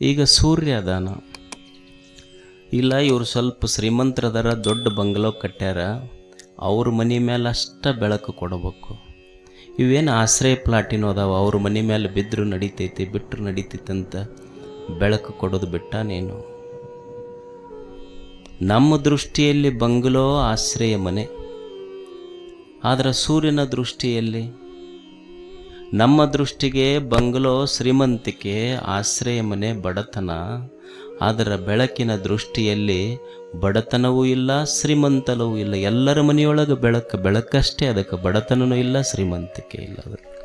ಈಗ ಸೂರ್ಯ ಅದಾನ. ಇಲ್ಲ, ಇವರು ಸ್ವಲ್ಪ ಶ್ರೀಮಂತರದಾರ ದೊಡ್ಡ ಬಂಗ್ಲೋ ಕಟ್ಟ್ಯಾರ ಅವ್ರ ಮನೆ ಮೇಲೆ ಅಷ್ಟ ಬೆಳಕು ಕೊಡಬೇಕು. ಇವೇನು ಆಶ್ರಯ ಪ್ಲಾಟಿನೂ ಅದಾವ, ಅವ್ರ ಮನೆ ಮೇಲೆ ಬಿದ್ದರೂ ನಡಿತೈತಿ ಬಿಟ್ಟರು ನಡಿತೈತಿ ಅಂತ ಬೆಳಕು ಕೊಡೋದು ಬಿಟ್ಟ ನೀನು ನಮ್ಮ ದೃಷ್ಟಿಯಲ್ಲಿ ಬಂಗ್ಲೋ ಆಶ್ರಯ ಮನೆ. ಆದರೆ ಸೂರ್ಯನ ದೃಷ್ಟಿಯಲ್ಲಿ ನಮ್ಮ ದೃಷ್ಟಿಗೆ ಬಂಗ್ಲೋ ಶ್ರೀಮಂತಿಕೆ ಆಶ್ರಯ ಮನೆ ಬಡತನ. ಅದರ ಬೆಳಕಿನ ದೃಷ್ಟಿಯಲ್ಲಿ ಬಡತನವೂ ಇಲ್ಲ ಶ್ರೀಮಂತನವೂ ಇಲ್ಲ. ಎಲ್ಲರ ಮನೆಯೊಳಗೆ ಬೆಳಕು, ಬೆಳಕಷ್ಟೇ. ಅದಕ್ಕೆ ಬಡತನವೂ ಇಲ್ಲ, ಶ್ರೀಮಂತಿಕೆ ಇಲ್ಲ ಅದಕ್ಕೆ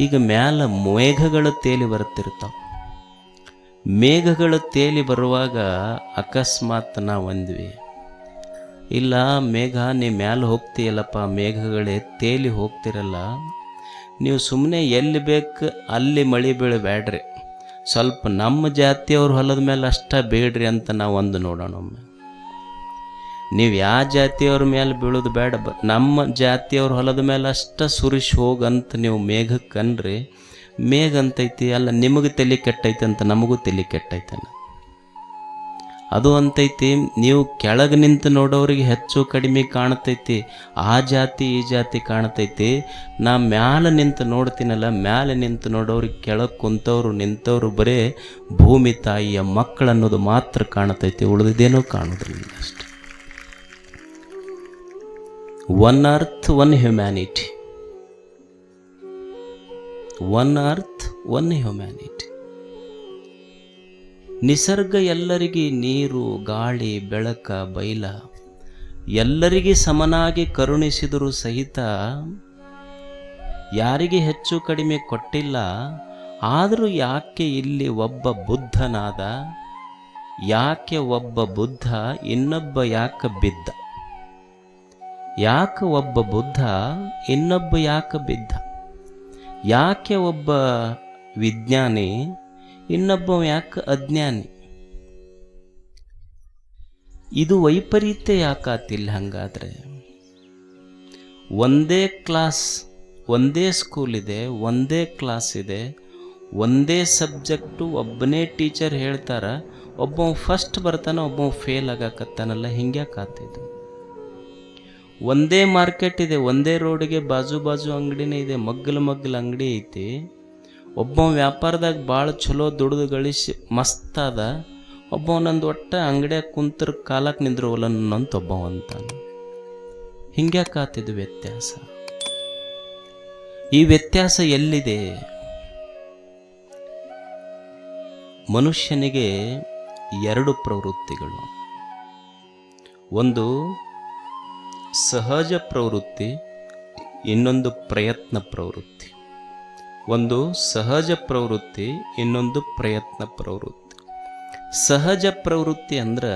ಈಗ ಮ್ಯಾಲ ಮೇಘಗಳು ತೇಲಿ ಬರುತ್ತಿರ್ತಾವೆ. ಮೇಘಗಳು ತೇಲಿ ಬರುವಾಗ ಅಕಸ್ಮಾತ್ ನಾವು ಅಂದ್ವಿ ಇಲ್ಲ, ಮೇಘ, ನೀ ಮ್ಯಾಲೆ ಹೋಗ್ತೀಯಲ್ಲಪ್ಪ, ಮೇಘಗಳೇ ತೇಲಿ ಹೋಗ್ತಿರಲ್ಲ. ನೀವು ಸುಮ್ಮನೆ ಎಲ್ಲಿ ಬೇಕು ಅಲ್ಲಿ ಮಳೆ ಬೀಳಬೇಡ್ರಿ. ಸ್ವಲ್ಪ ನಮ್ಮ ಜಾತಿಯವ್ರ ಹೊಲದ ಮೇಲೆ ಅಷ್ಟ ಬೇಡ್ರಿ ಅಂತ ನಾವು ಒಂದು ನೋಡೋಣ ಒಮ್ಮೆ. ನೀವು ಯಾವ ಜಾತಿಯವ್ರ ಮೇಲೆ ಬೀಳೋದು ಬೇಡ, ಬ ನಮ್ಮ ಜಾತಿಯವ್ರ ಹೊಲದ ಮೇಲೆ ಅಷ್ಟ ಸುರಿಶ್ ಹೋಗಂತ ನೀವು ಮೇಘಕ್ಕೆ ಅನ್ರಿ. ಮೇಘ ಅಂತೈತಿ, ಅಲ್ಲ ನಿಮಗೆ ತಲೆ ಕೆಟ್ಟೈತೆ ಅಂತ ನಮಗೂ ತಲೆ ಕೆಟ್ಟೈತನ ಅದು ಅಂತೈತಿ, ನೀವು ಕೆಳಗೆ ನಿಂತು ನೋಡೋರಿಗೆ ಹೆಚ್ಚು ಕಡಿಮೆ ಕಾಣ್ತೈತಿ, ಆ ಜಾತಿ, ಈ ಜಾತಿ ಕಾಣ್ತೈತಿ. ನಾ ಮ್ಯಾಲೆ ನಿಂತು ನೋಡ್ತೀನಲ್ಲ, ಮ್ಯಾಲೆ ನಿಂತು ನೋಡೋರಿಗೆ ಕೆಳಗೆ ಕುಂತವ್ರು, ನಿಂತವ್ರು ಬರೇ ಭೂಮಿ ತಾಯಿಯ ಮಕ್ಕಳು ಅನ್ನೋದು ಮಾತ್ರ ಕಾಣ್ತೈತಿ ಉಳಿದಿದ್ದೇನೋ ಕಾಣೋದಿಲ್ಲ ಅಷ್ಟೆ. One earth one humanity one earth one humanity ನಿಸರ್ಗ ಎಲ್ಲರಿಗೆ ನೀರು, ಗಾಳಿ, ಬೆಳಕ, ಬೈಲ. ಎಲ್ಲರಿಗೆ ಸಮನಾಗಿ ಕರುಣಿಸಿದರೂ ಸಹಿತ ಯಾರಿಗೆ ಹೆಚ್ಚು ಕಡಿಮೆ ಕೊಟ್ಟಿಲ್ಲ, ಆದರೂ ಯಾಕೆ ಇಲ್ಲಿ ಒಬ್ಬ ಬುದ್ಧನಾದ? ಯಾಕೆ ಒಬ್ಬ ಬುದ್ಧ, ಇನ್ನೊಬ್ಬ ಯಾಕೆ ಬಿದ್ದ? ಯಾಕೆ ಒಬ್ಬ ಬುದ್ಧ, ಇನ್ನೊಬ್ಬ ಯಾಕೆ ಬಿದ್ದ? ಯಾಕೆ ಒಬ್ಬ ವಿಜ್ಞಾನಿ ಇನ್ನೊಬ್ಬ ಯಾಕೆ ಅಜ್ಞಾನಿ? ಇದು ವೈಪರೀತ್ಯ ಯಾಕಾತಿಲ್ಲ ಹಂಗಾದ್ರೆ? ಒಂದೇ ಕ್ಲಾಸ್, ಒಂದೇ ಸ್ಕೂಲ್ ಇದೆ, ಒಂದೇ ಕ್ಲಾಸ್ ಇದೆ, ಒಂದೇ ಸಬ್ಜೆಕ್ಟು ಒಬ್ಬನೇ ಟೀಚರ್ ಹೇಳ್ತಾರ ಒಬ್ಬ ಫಸ್ಟ್ ಬರ್ತಾನೆ ಒಬ್ಬ ಫೇಲ್ ಆಗಾಕತ್ತಾನಲ್ಲ ಹಿಂಗ್ಯಾಕಾತಿದ್ದು ಒಂದೇ ಮಾರ್ಕೆಟ್ ಇದೆ, ಒಂದೇ ರೋಡಿಗೆ ಬಾಜು ಬಾಜು ಅಂಗಡಿನೇ ಇದೆ, ಮಗ್ಗಲು ಮಗ್ಗಲು ಅಂಗಡಿ ಐತಿ. ಒಬ್ಬ ವ್ಯಾಪಾರದಾಗ ಭಾಳ ಚಲೋ ದುಡ್ದು ಗಳಿಸಿ ಮಸ್ತ್ ಅದ ಒಬ್ಬ ನಂದು ಒಟ್ಟ ಅಂಗಡಿಯಾಗ ಕುಂತರ ಕಾಲಕ್ಕೆ ನಿಂದ್ರವಲ್ಲ ನನ್ನಂತ ಒಬ್ಬ ಅಂತಾನೆ ಹಿಂಗ್ಯಾಕಾತಿದ್ದು ವ್ಯತ್ಯಾಸ? ಈ ವ್ಯತ್ಯಾಸ ಎಲ್ಲಿದೆ? ಮನುಷ್ಯನಿಗೆ ಎರಡು ಪ್ರವೃತ್ತಿಗಳು. ಒಂದು ಸಹಜ ಪ್ರವೃತ್ತಿ, ಇನ್ನೊಂದು ಪ್ರಯತ್ನ ಪ್ರವೃತ್ತಿ. ಒಂದು ಸಹಜ ಪ್ರವೃತ್ತಿ, ಇನ್ನೊಂದು ಪ್ರಯತ್ನ ಪ್ರವೃತ್ತಿ. ಸಹಜ ಪ್ರವೃತ್ತಿ ಅಂದ್ರೆ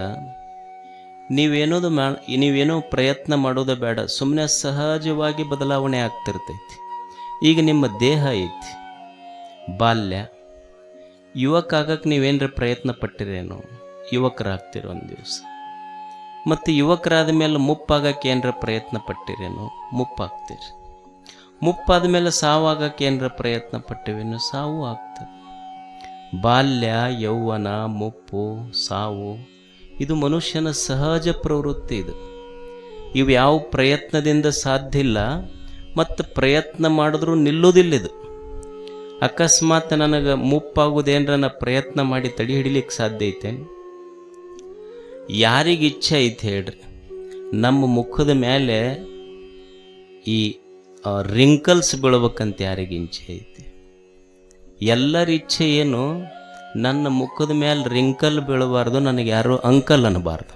ನೀವೇನೋದು ಮಾ, ನೀವೇನೋ ಪ್ರಯತ್ನ ಮಾಡೋದು ಬೇಡ ಸುಮ್ಮನೆ ಸಹಜವಾಗಿ ಬದಲಾವಣೆ ಆಗ್ತಿರ್ತೈತಿ. ಈಗ ನಿಮ್ಮ ದೇಹ ಐತಿ, ಬಾಲ್ಯ ಯುವಕ ಆಗಕ್ಕೆ ನೀವೇನರ ಪ್ರಯತ್ನ ಪಟ್ಟಿರೇನೋ, ಯುವಕರಾಗ್ತಿರೋ ಒಂದು ದಿವಸ. ಮತ್ತು ಯುವಕರಾದ ಮೇಲೆ ಮುಪ್ಪಾಗಕ್ಕೆ ಏನರ ಪ್ರಯತ್ನ ಪಟ್ಟಿರೇನೋ, ಮುಪ್ಪಾಗ್ತೀರಿ. ಮುಪ್ಪಾದ ಮೇಲೆ ಸಾವಾಗಕ್ಕೆ ಏನರ ಪ್ರಯತ್ನ ಪಟ್ಟಿವೆನೋ ಸಾವು ಆಗ್ತದೆ. ಬಾಲ್ಯ, ಯೌವನ, ಮುಪ್ಪು, ಸಾವು, ಇದು ಮನುಷ್ಯನ ಸಹಜ ಪ್ರವೃತ್ತಿ ಇದು. ಇವು ಯಾವ ಪ್ರಯತ್ನದಿಂದ ಸಾಧ್ಯ ಇಲ್ಲ, ಮತ್ತು ಪ್ರಯತ್ನ ಮಾಡಿದ್ರೂ ನಿಲ್ಲೋದಿಲ್ಲ ಇದು. ಅಕಸ್ಮಾತ್ ನನಗೆ ಮುಪ್ಪಾಗೋದೇನ್ರ ನಾ ಪ್ರಯತ್ನ ಮಾಡಿ ತಡಿ ಹಿಡಿಲಿಕ್ಕೆ ಸಾಧ್ಯ ಐತೇನು? ಯಾರಿಗೆ ಇಚ್ಛೆ ಐತೆ ಹೇಳ್ರಿ, ನಮ್ಮ ಮುಖದ ಮೇಲೆ ಈ ರಿಂಕಲ್ಸ್ ಬೀಳ್ಬೇಕಂತ ಯಾರಿಗೆ ಇಚ್ಛೆ ಐತಿ? ಎಲ್ಲರ ಇಚ್ಛೆ ಏನು? ನನ್ನ ಮುಖದ ಮೇಲೆ ರಿಂಕಲ್ ಬೀಳಬಾರ್ದು, ನನಗೆ ಯಾರು ಅಂಕಲ್ ಅನ್ನಬಾರ್ದು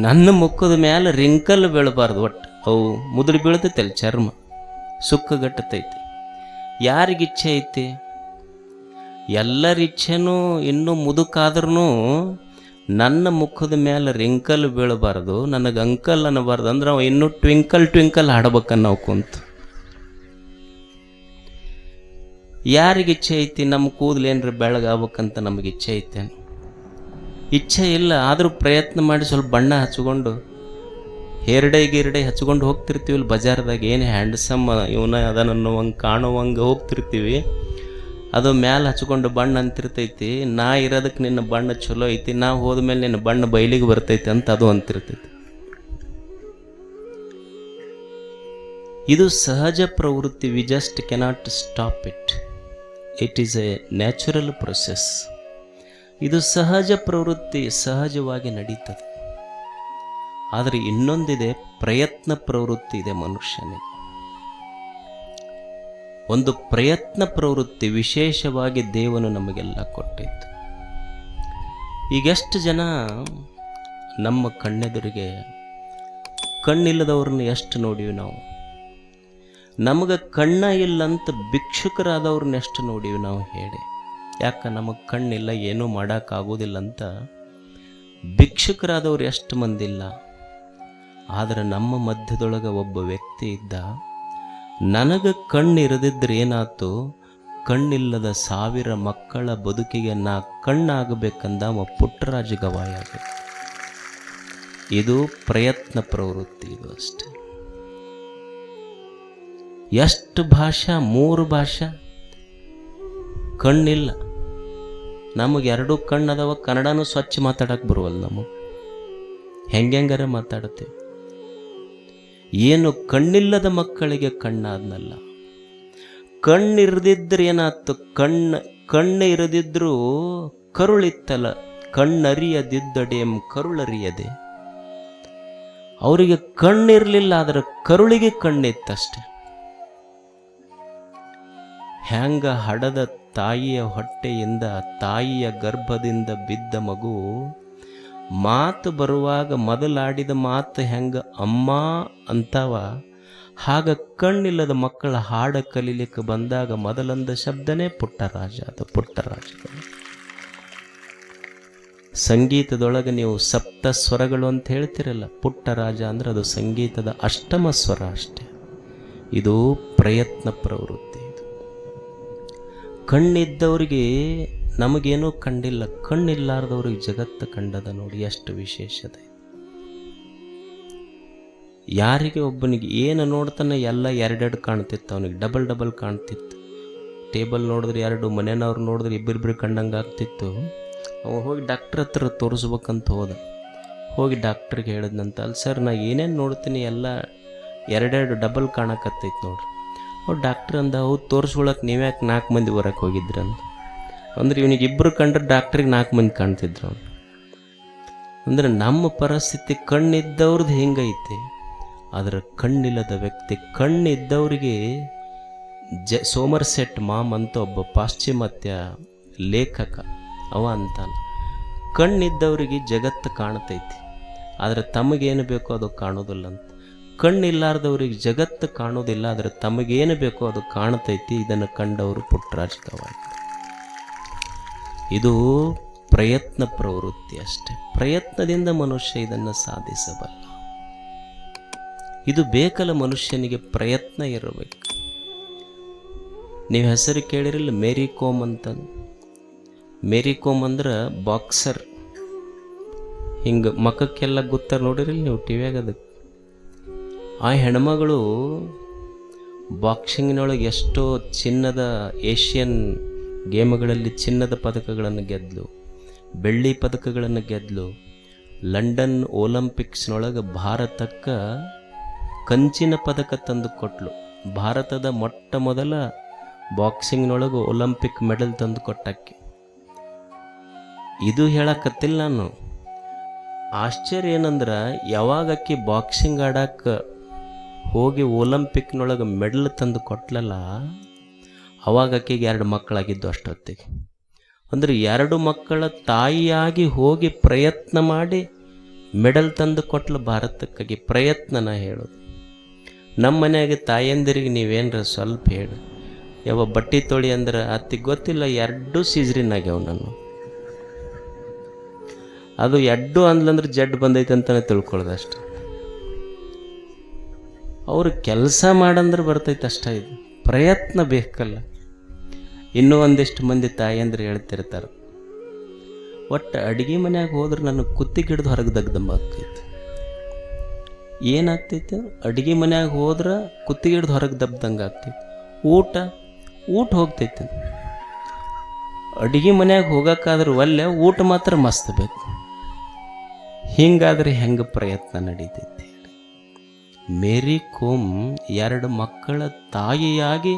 ನನ್ನ ಮುಖದ ಮೇಲೆ ರಿಂಕಲ್ ಬೀಳಬಾರ್ದು ಒಟ್ಟು. ಅವು ಮುದುಡಿ ಅಲ್ಲಿ ಚರ್ಮ? ಸುಕ್ಕಗಟ್ಟತೈತಿ ಯಾರಿಗೆ ಇಚ್ಛೆ ಐತಿ? ಎಲ್ಲರ ಇಚ್ಛೆನೂ ಇನ್ನೂ ಮುದುಕಾದ್ರೂ ನನ್ನ ಮುಖದ ಮೇಲೆ ರಿಂಕಲ್ ಬೀಳಬಾರ್ದು, ನನಗೆ ಅಂಕಲ್ ಅನ್ನಬಾರ್ದು, ಅಂದ್ರೆ ಅವ ಇನ್ನೂ ಟ್ವಿಂಕಲ್ ಟ್ವಿಂಕಲ್ ಹಾಡ್ಬೇಕನ್ನ ಕುಂತು. ಯಾರಿಗೆ ಇಚ್ಛೆ ಐತಿ ನಮ್ಮ ಕೂದಲೇನ್ರ ಬೆಳಗಾಗ್ಬೇಕಂತ ನಮಗೆ ಇಚ್ಛೆ ಐತೆ. ಇಚ್ಛೆ ಇಲ್ಲ, ಆದರೂ ಪ್ರಯತ್ನ ಮಾಡಿ ಸ್ವಲ್ಪ ಬಣ್ಣ ಹಚ್ಕೊಂಡು, ಹೇರ್ಡೆ ಗಿರ್ಡೆ ಹಚ್ಕೊಂಡು ಹೋಗ್ತಿರ್ತೀವಿ ಇಲ್ಲಿ ಬಜಾರ್ದಾಗ, ಏನು ಹ್ಯಾಂಡ್ಸಮ್ ಇವನ ಅದನ್ನು ಕಾಣುವಂಗೆ ಹೋಗ್ತಿರ್ತೀವಿ. ಅದು ಮ್ಯಾಲೆ ಹಚ್ಕೊಂಡು ಬಣ್ಣ ಅಂತಿರ್ತೈತಿ, ನಾ ಇರೋದಕ್ಕೆ ನಿನ್ನ ಬಣ್ಣ ಚಲೋ ಐತಿ, ನಾ ಹೋದ್ಮೇಲೆ ನಿನ್ನ ಬಣ್ಣ ಬಯಲಿಗೆ ಬರ್ತೈತಿ ಅಂತ ಅದು ಅಂತಿರ್ತೈತಿ. ಇದು ಸಹಜ ಪ್ರವೃತ್ತಿ we just cannot stop it it is a natural process ಇದು ಸಹಜ ಪ್ರವೃತ್ತಿ ಸಹಜವಾಗಿ ನಡೀತದೆ. ಆದರೆ ಇನ್ನೊಂದಿದೆ ಪ್ರಯತ್ನ ಪ್ರವೃತ್ತಿ ಇದೆ ಮನುಷ್ಯನಿಗೆ. ಒಂದು ಪ್ರಯತ್ನ ಪ್ರವೃತ್ತಿ ವಿಶೇಷವಾಗಿ ದೇವನು ನಮಗೆಲ್ಲ ಕೊಟ್ಟಿತ್ತು ಈಗೆಷ್ಟು ಜನ ನಮ್ಮ ಕಣ್ಣೆದುರಿಗೆ ಕಣ್ಣಿಲ್ಲದವ್ರನ್ನ ಎಷ್ಟು ನೋಡಿವಿ ನಾವು? ನಮಗೆ ಕಣ್ಣ ಇಲ್ಲ ಅಂತ ಭಿಕ್ಷುಕರಾದವ್ರನ್ನ ಎಷ್ಟು ನೋಡಿವಿ ನಾವು ಹೇಳಿ. ಯಾಕೆ ನಮಗೆ ಕಣ್ಣಿಲ್ಲ, ಏನೂ ಮಾಡೋಕ್ಕಾಗೋದಿಲ್ಲ ಅಂತ ಭಿಕ್ಷುಕರಾದವ್ರು ಎಷ್ಟು ಮಂದಿಲ್ಲ. ಆದರೆ ನಮ್ಮ ಮಧ್ಯದೊಳಗೆ ಒಬ್ಬ ವ್ಯಕ್ತಿ ಇದ್ದ. ನನಗೆ ಕಣ್ಣು ಇರದಿದ್ರೆ ಏನಾಯ್ತು ಕಣ್ಣಿಲ್ಲದ ಸಾವಿರ ಮಕ್ಕಳ ಬದುಕಿಗೆ ನಾ ಕಣ್ಣಾಗಬೇಕಂದ ಅವ ಪುಟ್ಟರಾಜ ಗವಾಯ ಇದು ಪ್ರಯತ್ನ ಪ್ರವೃತ್ತಿ ಇದು ಅಷ್ಟೆ. ಎಷ್ಟು ಭಾಷಾ? ಮೂರು ಭಾಷಾ? ಕಣ್ಣಿಲ್ಲ. ನಮಗೆ ಎರಡು ಕಣ್ಣದವ, ಕನ್ನಡನೂ ಸ್ವಚ್ಛ ಮಾತಾಡಕ್ಕೆ ಬರುವಲ್ಲ ನಮಗೆ ಹೆಂಗೆಂಗಾರ ಮಾತಾಡುತ್ತೇವೆ ಏನು ಕಣ್ಣಿಲ್ಲದ ಮಕ್ಕಳಿಗೆ ಕಣ್ಣಾದ್ನಲ್ಲ. ಕಣ್ಣಿರದಿದ್ರೆ ಏನಾಯ್ತು ಕಣ್ಣು ಕಣ್ಣು ಇರದಿದ್ರೂ ಕರುಳಿತ್ತಲ್ಲ ಕಣ್ಣರಿಯದಿದ್ದಡೆಂ ಕರುಳರಿಯದೆ. ಅವರಿಗೆ ಕಣ್ಣಿರಲಿಲ್ಲ ಆದರೆ ಕರುಳಿಗೆ ಕಣ್ಣಿತ್ತಷ್ಟೆ. ಹ್ಯಾಂಗ ಹಡದ ತಾಯಿಯ ಹೊಟ್ಟೆಯಿಂದ ತಾಯಿಯ ಗರ್ಭದಿಂದ ಬಿದ್ದ ಮಗು ಮಾತು ಬರುವಾಗ ಮೊದಲಾಡಿದ ಮಾತು ಹೆಂಗೆ ಅಮ್ಮ ಅಂತಾವ? ಹಾಗ ಕಣ್ಣಿಲ್ಲದ ಮಕ್ಕಳ ಹಾಡ ಕಲೀಲಿಕ್ಕೆ ಬಂದಾಗ ಮೊದಲಂದ ಶಬ್ದನೇ ಪುಟ್ಟರಾಜ ಅದು ಪುಟ್ಟರಾಜ ಸಂಗೀತದೊಳಗೆ ನೀವು ಸಪ್ತ ಸ್ವರಗಳು ಅಂತ ಹೇಳ್ತಿರಲ್ಲ ಪುಟ್ಟರಾಜ ಅಂದರೆ ಅದು ಸಂಗೀತದ ಅಷ್ಟಮ ಸ್ವರ ಅಷ್ಟೇ. ಇದು ಪ್ರಯತ್ನ ಪ್ರವೃತ್ತಿ ಇದು. ಕಣ್ಣಿದ್ದವರಿಗೆ ನಮಗೇನೂ ಕಂಡಿಲ್ಲ ಕಣ್ಣಿಲ್ಲಾರ್ದವ್ರಿಗೆ ಜಗತ್ತು ಕಂಡದ ನೋಡಿ ಎಷ್ಟು ವಿಶೇಷತೆ ಯಾರಿಗೆ ಒಬ್ಬನಿಗೆ ಏನು ನೋಡ್ತಾನೆ ಎಲ್ಲ ಎರಡೆರಡು ಕಾಣ್ತಿತ್ತು ಅವನಿಗೆ, ಡಬಲ್ ಡಬಲ್ ಕಾಣ್ತಿತ್ತು. ಟೇಬಲ್ ನೋಡಿದ್ರೆ ಎರಡು, ಮನೆಯವ್ರು ನೋಡಿದ್ರೆ ಇಬ್ಬರಿಬ್ಬರು ಕಂಡಂಗೆ ಆಗ್ತಿತ್ತು. ಅವ ಹೋಗಿ ಡಾಕ್ಟ್ರ್ ಹತ್ರ ತೋರಿಸ್ಬೇಕಂತ ಹೋದ. ಹೋಗಿ ಡಾಕ್ಟ್ರಿಗೆ ಹೇಳಿದ್ನಂತ ಅಲ್ಲಿ ಸರ್, ನಾ ಏನೇನು ನೋಡ್ತೀನಿ ಎಲ್ಲ ಎರಡೆರಡು ಡಬಲ್ ಕಾಣಕತ್ತೈತೆ ನೋಡ್ರಿ. ಅವ್ರು ಡಾಕ್ಟ್ರ್ ಅಂದ, ಹೌದು ತೋರಿಸ್ಕೊಳಕ್ಕೆ ನೀವ್ಯಾಕೆ ನಾಲ್ಕು ಮಂದಿ ಹೊರಕ್ಕೆ ಹೋಗಿದ್ರಂತ. ಅಂದ್ರೆ ಇವನಿಗೆ ಇಬ್ಬರು ಕಂಡ್ರೆ ಡಾಕ್ಟ್ರಿಗೆ ನಾಲ್ಕು ಮಂದಿ ಕಾಣ್ತಿದ್ರು ಅವನು. ಅಂದ್ರೆ ನಮ್ಮ ಪರಿಸ್ಥಿತಿ ಕಣ್ಣಿದ್ದವ್ರದ್ದು ಹೆಂಗೈತೆ, ಆದರೆ ಕಣ್ಣಿಲ್ಲದ ವ್ಯಕ್ತಿ ಕಣ್ಣಿದ್ದವರಿಗೆ ಜ, ಸೋಮರ್ಸೆಟ್ ಮಾಮ್ ಅಂತ ಒಬ್ಬ ಪಾಶ್ಚಿಮಾತ್ಯ ಲೇಖಕ, ಅವ ಅಂತಾನ. ಕಣ್ಣಿದ್ದವರಿಗೆ ಜಗತ್ತು ಕಾಣ್ತೈತಿ, ಆದರೆ ತಮಗೇನು ಬೇಕೋ ಅದು ಕಾಣೋದಿಲ್ಲ ಅಂತ ಕಣ್ಣಿಲ್ಲಾರ್ದವ್ರಿಗೆ ಜಗತ್ತು ಕಾಣೋದಿಲ್ಲ, ಆದರೆ ತಮಗೇನು ಬೇಕೋ ಅದು ಕಾಣ್ತೈತಿ, ಇದನ್ನು ಕಂಡವರು ಪುಟ್ಟರಾಜಕವಾಗಿ ಇದು ಪ್ರಯತ್ನ ಪ್ರವೃತ್ತಿ ಅಷ್ಟೆ. ಪ್ರಯತ್ನದಿಂದ ಮನುಷ್ಯ ಇದನ್ನು ಸಾಧಿಸಬಲ್ಲ. ಇದು ಬೇಕಲ್ಲ ಮನುಷ್ಯನಿಗೆ ಪ್ರಯತ್ನ ಇರಬೇಕು. ನೀವು ಹೆಸರು ಕೇಳಿರಲ್ಲ ಮೇರಿ ಕೋಮ್ ಅಂತ ಮೇರಿ ಕೋಮ್ ಅಂದ್ರೆ ಬಾಕ್ಸರ್. ಹಿಂಗೆ ಮಖಕ್ಕೆಲ್ಲ ಗೊತ್ತಾರ ನೋಡಿರಲ್ಲ ನೀವು ಟಿವಿಯಾಗ ಅದಕ್ಕೆ. ಆ ಹೆಣ್ಮಗಳು ಬಾಕ್ಸಿಂಗ್ನೊಳಗೆ ಎಷ್ಟೋ ಚಿನ್ನದ ಏಷ್ಯನ್ ಗೇಮ್ಗಳಲ್ಲಿ ಚಿನ್ನದ ಪದಕಗಳನ್ನು ಗೆದ್ದಲು ಬೆಳ್ಳಿ ಪದಕಗಳನ್ನು ಗೆದ್ದಲು ಲಂಡನ್ ಒಲಂಪಿಕ್ಸ್ನೊಳಗೆ ಭಾರತಕ್ಕೆ ಕಂಚಿನ ಪದಕ ತಂದು ಕೊಟ್ಲು. ಭಾರತದ ಮೊಟ್ಟ ಮೊದಲ ಬಾಕ್ಸಿಂಗ್ನೊಳಗೆ ಒಲಿಂಪಿಕ್ ಮೆಡಲ್ ತಂದು ಕೊಟ್ಟಕ್ಕೆ. ಇದು ಹೇಳಕತ್ತಿಲ್ಲ ನಾನು. ಆಶ್ಚರ್ಯ ಏನಂದ್ರೆ, ಯಾವಾಗ ಅಕ್ಕಿ ಬಾಕ್ಸಿಂಗ್ ಆಡಕ್ಕೆ ಹೋಗಿ ಒಲಂಪಿಕ್ನೊಳಗೆ ಮೆಡಲ್ ತಂದು ಕೊಟ್ಲಲ್ಲ ಅವಾಗ ಎರಡು ಮಕ್ಕಳಾಗಿದ್ದು ಅಷ್ಟೊತ್ತಿಗೆ. ಅಂದರೆ ಎರಡು ಮಕ್ಕಳ ತಾಯಿಯಾಗಿ ಹೋಗಿ ಪ್ರಯತ್ನ ಮಾಡಿ ಮೆಡಲ್ ತಂದು ಕೊಟ್ಲು ಭಾರತಕ್ಕಾಗಿ ಪ್ರಯತ್ನನ ಹೇಳೋದು. ನಮ್ಮ ಮನೆಯಾಗೆ ತಾಯಂದಿರಿಗೆ ನೀವೇನರ ಸ್ವಲ್ಪ ಹೇಳಿ. ಯಾವ ಬಟ್ಟೆ ತೊಳಿ ಅಂದ್ರೆ ಅತ್ತಿಗೆ ಗೊತ್ತಿಲ್ಲ, ಎರಡು ಸೀಜ್ರಿನ್ ಆಗ್ಯಾವ ನಾನು ಅದು ಎಡ್ಡು ಅಂದ್ಲಂದ್ರೆ ಜಡ್ ಬಂದೈತೆ ಅಂತಾನೆ ತಿಳ್ಕೊಳ್ಳೋದು ಅಷ್ಟೆ. ಅವ್ರು ಕೆಲಸ ಮಾಡಂದ್ರೆ ಬರ್ತೈತೆ ಅಷ್ಟ ಇದು. ಪ್ರಯತ್ನ ಬೇಕಲ್ಲ. ಇನ್ನೂ ಒಂದಿಷ್ಟು ಮಂದಿ ತಾಯಂದ್ರೆ ಹೇಳ್ತಿರ್ತಾರೆ, ಒಟ್ಟು ಅಡುಗೆ ಮನ್ಯಾಗ ಹೋದ್ರೆ ನನಗೆ ಕುತ್ತಿಗೆ ಹಿಡಿದು ಹೊರಗೆ ದಗ್ದಂಬ ಆಗ್ತೈತಿ. ಏನಾಗ್ತೈತೆ? ಅಡುಗೆ ಮನ್ಯಾಗ ಹೋದ್ರೆ ಕುತ್ತಿಗೆ ಹಿಡ್ದು ಹೊರಗೆ ದಬ್ದಂಗೆ ಆಗ್ತೈತಿ. ಊಟ ಊಟ ಹೋಗ್ತೈತೆ. ಅಡುಗೆ ಮನ್ಯಾಗ ಹೋಗೋಕ್ಕಾದ್ರೆ ಒಲ್ಲೆ ಊಟ ಮಾತ್ರ ಮಸ್ತ್ ಬೇಕು. ಹಿಂಗಾದ್ರೆ ಹೆಂಗೆ ಪ್ರಯತ್ನ ನಡೀತೈತಿ ಮೇರಿ ಕೋಮ್ ಎರಡು ಮಕ್ಕಳ ತಾಯಿಯಾಗಿ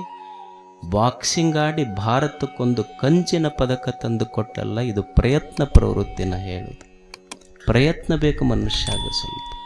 ಬಾಕ್ಸಿಂಗ್ ಆಡಿ ಭಾರತಕ್ಕೊಂದು ಕಂಚಿನ ಪದಕ ತಂದು ಕೊಟ್ಟಲ್ಲ, ಇದು ಪ್ರಯತ್ನ ಪ್ರವೃತ್ತಿನ ಹೇಳೋದು. ಪ್ರಯತ್ನ ಬೇಕು ಮನುಷ್ಯಾಗ ಸ್ವಲ್ಪ.